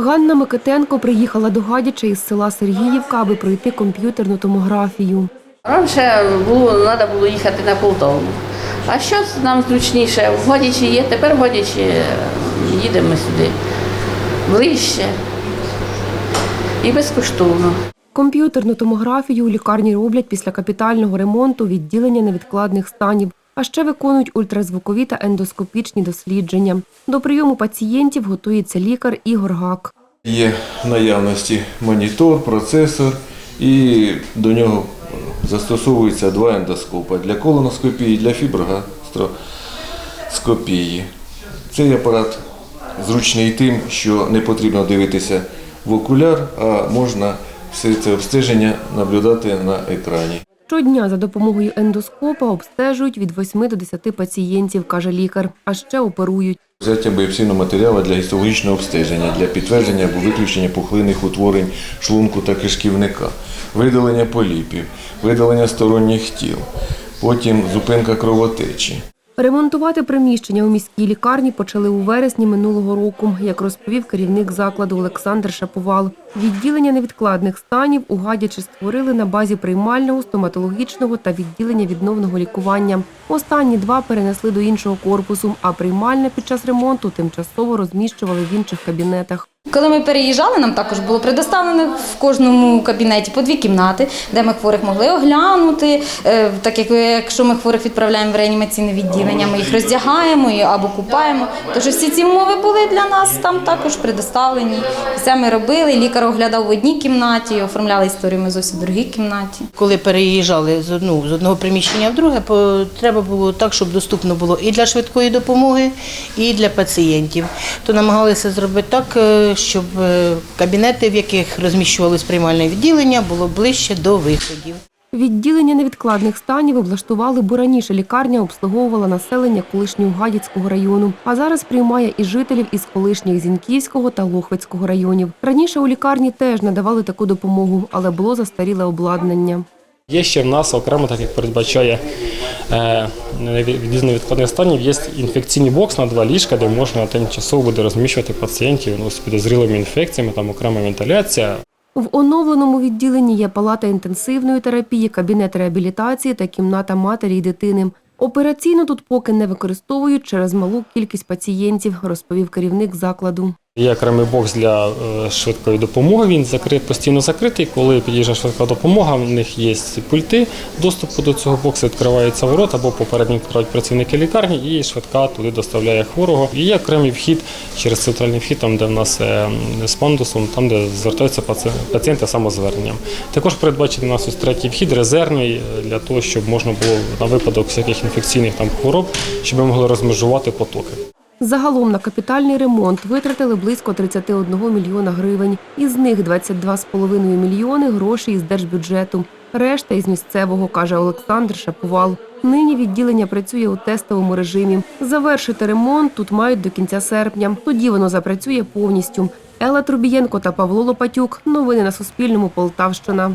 Ганна Микитенко приїхала до Гадяча із села Сергіївка, аби пройти комп'ютерну томографію. Раніше було, треба було їхати на Полтаву. А що нам зручніше? В Годічі є, тепер в Годічі е, їдемо сюди. Ближче і безкоштовно. Комп'ютерну томографію у лікарні роблять після капітального ремонту відділення невідкладних станів, а ще виконують ультразвукові та ендоскопічні дослідження. До прийому пацієнтів готується лікар Ігор Гак. Є наявності монітор, процесор і до нього застосовуються два ендоскопи для колоноскопії, для фіброгастроскопії. Цей апарат зручний тим, що не потрібно дивитися в окуляр, а можна все це обстеження наблюдати на екрані. Щодня за допомогою ендоскопа обстежують від 8 до 10 пацієнтів, каже лікар, а ще оперують. Взяття біопсійного матеріалу для гістологічного обстеження, для підтвердження або виключення пухлинних утворень шлунку та кишківника, видалення поліпів, видалення сторонніх тіл, потім зупинка кровотечі. Ремонтувати приміщення у міській лікарні почали у вересні минулого року, як розповів керівник закладу Олександр Шаповал. Відділення невідкладних станів у Гадячі створили на базі приймального, стоматологічного та відділення відновного лікування. Останні два перенесли до іншого корпусу, а приймальне під час ремонту тимчасово розміщували в інших кабінетах. Коли ми переїжджали, нам також було предоставлено в кожному кабінеті по дві кімнати, де ми хворих могли оглянути. Е, Так як якщо ми хворих відправляємо в реанімаційне відділення, ми їх роздягаємо або купаємо. Тож всі ці умови були для нас там також предоставлені. Все ми робили. Лікар оглядав в одній кімнаті, оформляли історію ми зовсім в другій кімнаті. Коли переїжджали з одну з одного приміщення в друге, треба було так, щоб доступно було і для швидкої допомоги, і для пацієнтів. То намагалися зробити так, е, щоб е, кабінети, в яких розміщувалось приймальне відділення, було ближче до виходів. Відділення невідкладних станів облаштували, бо раніше лікарня обслуговувала населення колишнього Гадяцького району, а зараз приймає і жителів із колишніх Зіньківського та Лохвицького районів. Раніше у лікарні теж надавали таку допомогу, але було застаріле обладнання. Є ще в нас окремо, так як передбачає е, від невідкладних станів, є інфекційний бокс на два ліжка, де можна тимчасово буде розміщувати пацієнтів ну, з підозрілими інфекціями, там окрема вентиляція. В оновленому відділенні є палата інтенсивної терапії, кабінет реабілітації та кімната матері і дитини. Операційно тут поки не використовують через малу кількість пацієнтів, розповів керівник закладу. Є окремий бокс для е, швидкої допомоги. Він закрит, постійно закритий. Коли під'їжджає швидка допомога, в них є пульти доступу до цього боксу, відкриваються ворота або попередньо відкривають працівники лікарні, і швидка туди доставляє хворого. І є окремий вхід через центральний вхід, там де в нас е, з пандусом, там де звертаються пацієнти самозверненням. Також передбачений у нас ось третій вхід, резервний е, для того, щоб можна було на випадок всяких інфекційних там хвороб, щоб ми могли розмежувати потоки. Загалом на капітальний ремонт витратили близько 31 мільйона гривень. Із них 22,5 мільйони грошей із держбюджету. Решта із місцевого, каже Олександр Шаповал. Нині відділення працює у тестовому режимі. Завершити ремонт тут мають до кінця серпня. Тоді воно запрацює повністю. Елла Трубієнко та Павло Лопатюк. Новини на Суспільному. Полтавщина.